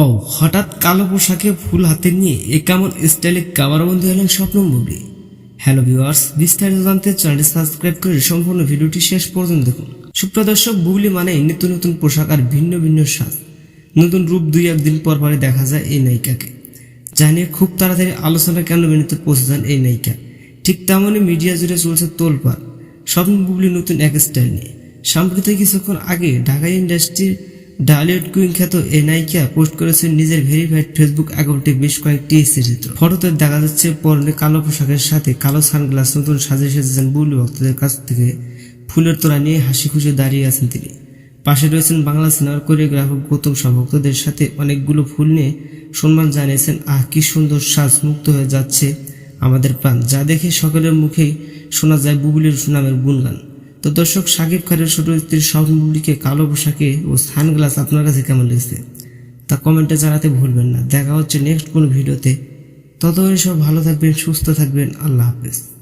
ও, হঠাৎ কালো পোশাকে ফুল হাতে নিয়ে এ কেমন স্টাইলে কামারবন্দি হলেন স্বপ্নম বুবলি হ্যালো ভিউয়ার্স, বিস্তারিত জানতে চ্যানেলটি সাবস্ক্রাইব করে সম্পূর্ণ ভিডিওটি শেষ পর্যন্ত দেখুন। সুপ্রদর্শক বুবলি মানে নিত্য নতুন পোশাক আর ভিন্ন ভিন্ন সাজ নতুন রূপ দুই একদিন পর পরে দেখা যায় এই নায়িকাকে। জানিয়ে খুব তাড়াতাড়ি আলোচনা কেন বিনীতে পৌঁছে যান এই নায়িকা। ঠিক তেমনই মিডিয়া জুড়ে চলছে তোলপাড়। স্বপ্ন বুবলি নতুন এক স্টাইল নিয়ে। সাম্প্রতিক কিছুক্ষণ আগে ঢাকা ইন্ডাস্ট্রির ডালিউড কুইন খ্যাত এই নায়িকা পোস্ট করেছেন নিজের ভেরিফাইড ফেসবুক অ্যাকাউন্টে বেশ কয়েকটি চিত্র ফটোতে দেখা যাচ্ছে পরনে কালো পোশাকের সাথে কালো সানগ্লাস নতুন সাজে সেজেছেন বুবলি ভক্তদের কাছ থেকে। ফুলের তোড়া নিয়ে হাসি খুশি দাঁড়িয়ে আছেন তিনি। পাশে রয়েছেন বাংলা সিনেমার কোরিওগ্রাফার গৌতম ভক্তদের সাথে অনেকগুলো ফুল নিয়ে সম্মান জানিয়েছেন, আহ, কি সুন্দর সাজ মুক্ত হয়ে যাচ্ছে আমাদের প্রাণ। যা দেখে সকলের মুখেই শোনা যায় বুবুলের সুনামের গুণগান। তো দর্শক, সাকিব খানের ছোট স্ত্রী স্বপ্ন কালো পোশাকে ও সানগ্লাস আপনার কাছে কেমন লেগেছে? তা কমেন্টে জানাতে ভুলবেন না। দেখা হচ্ছে নেক্সট কোনো ভিডিওতে। ততদিন সব ভালো থাকবেন, সুস্থ থাকবেন। আল্লাহ হাফেজ।